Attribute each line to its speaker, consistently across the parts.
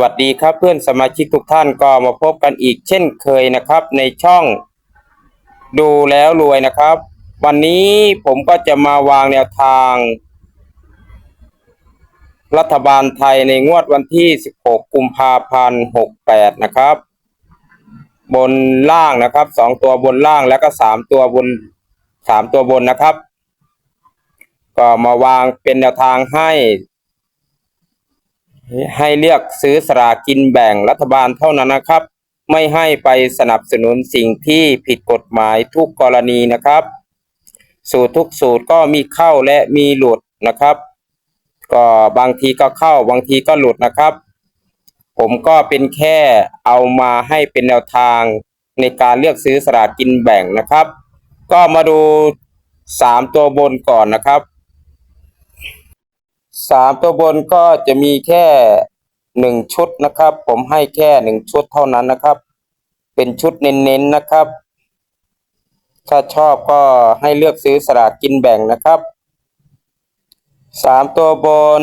Speaker 1: วัสดีครับเพื่อนสมาชิกทุกท่านก็มาพบกันอีกเช่นเคยนะครับ ในช่อง ดูแล้วรวยนะครับ วันนี้ผมก็จะมาวางแนวทาง รัฐบาลไทยในงวดวันที่ 16 กุมภาพันธ์ 68 นะครับ บนล่างนะครับสองตัวบนล่างแล้วก็สามตัวบนสามตัวบนนะครับ ก็มาวางเป็นแนวทางให้ ให้เลือกซื้อสลากินแบ่งรัฐบาลเท่านั้นนะครับ ไม่ให้ไปสนับสนุนสิ่งที่ผิดกฎหมายทุกกรณีนะครับ สูตรทุกสูตรก็มีเข้าและมีหลุดนะครับ ก็บางทีก็เข้าบางทีก็หลุดนะครับ ผมก็เป็นแค่เอามาให้เป็นแนวทางในการเลือกซื้อสลากินแบ่งนะครับ ก็มาดูสามตัวบนก่อนนะครับ สามตัวบนก็จะมีแค่หนึ่งชุดนะครับ ผมให้แค่หนึ่งชุดเท่านั้นนะครับ เป็นชุดเน้นๆนะครับ ถ้าชอบก็ให้เลือกซื้อสลากกินแบ่งนะครับสามตัวบน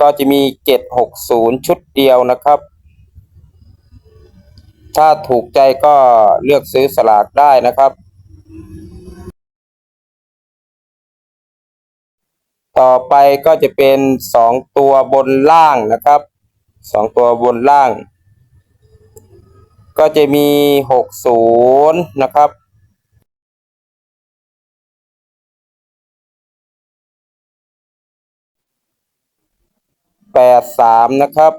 Speaker 1: ก็จะมีเจ็ดหกศูนย์ชุดเดียวนะครับ ถ้าถูกใจก็เลือกซื้อสลากได้นะครับ ต่อไปก็จะเป็นสองตัวบนล่างนะครับสองตัวบนล่าง ก็จะมีหกศูนย์นะครับแปดสามนะครับ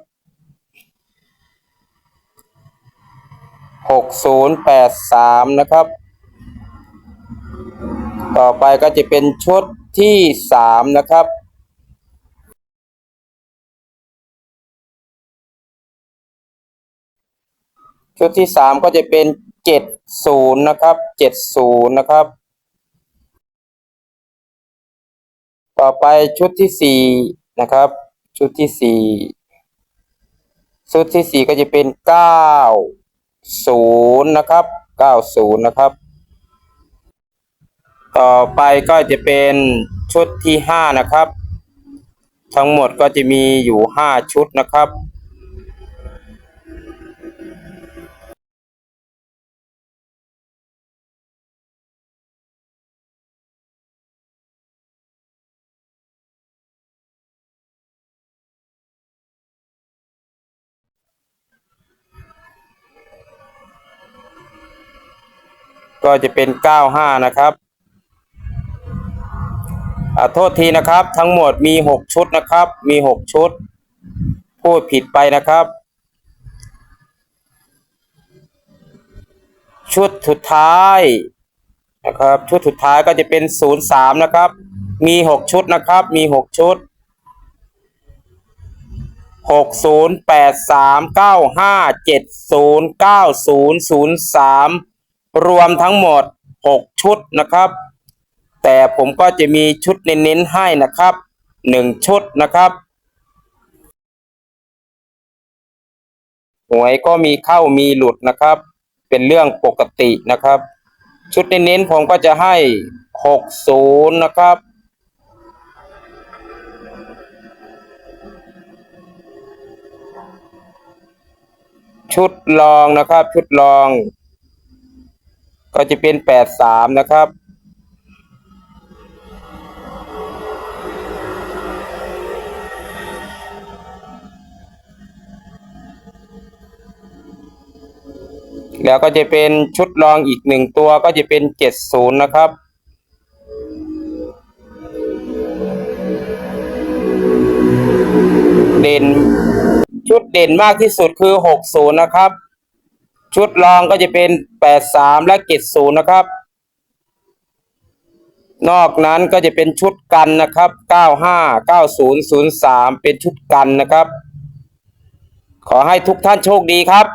Speaker 1: หกศูนย์แปดสามนะครับ ต่อไปก็จะเป็นชุด ที่สามนะครับชุดที่สามก็จะเป็นเจ็ดศูนย์นะครับเจ็ดศูนย์นะครับ ต่อไปชุดที่สี่นะครับ ชุดที่สี่ชุดที่สี่ก็จะเป็นเก้าศูนย์นะครับเก้าศูนย์นะครับ ต่อไปก็จะเป็นชุดที่ห้านะครับ ทั้งหมดก็จะมีอยู่ห้าชุดนะครับก็จะเป็นเก้าห้านะครับ โทษทีนะครับ ทั้งหมดมีหกชุดนะครับ มีหกชุด พูดผิดไปนะครับ ชุดสุดท้ายนะครับ ชุดสุดท้ายก็จะเป็นศูนย์สามนะครับ มีหกชุดนะครับ มีหกชุดหกศูนย์แปดสามเก้าห้าเจ็ดศูนย์เก้าศูนย์ศูนย์สามรวมทั้งหมดหกชุดนะครับ แต่ผมก็จะมีชุดเน้นๆให้นะครับหนึ่งชุดนะครับหวยก็มีเข้ามีหลุดนะครับ เป็นเรื่องปกตินะครับ ชุดเน้นๆผมก็จะให้หกศูนย์นะครับชุดลองนะครับ ชุดลอง ก็จะเป็นแปดสามนะครับ แล้วก็จะเป็นชุดรองอีกหนึ่งตัวก็จะเป็นเจ็ดศูนย์นะครับ เด่นชุดเด่นมากที่สุดคือหกศูนย์นะครับ ชุดรองก็จะเป็นแปดสามและเจ็ดศูนย์นะครับ นอกนั้นก็จะเป็นชุดกันนะครับเก้าห้าเก้าศูนย์ศูนย์สามเป็นชุดกันนะครับ ขอให้ทุกท่านโชคดีครับ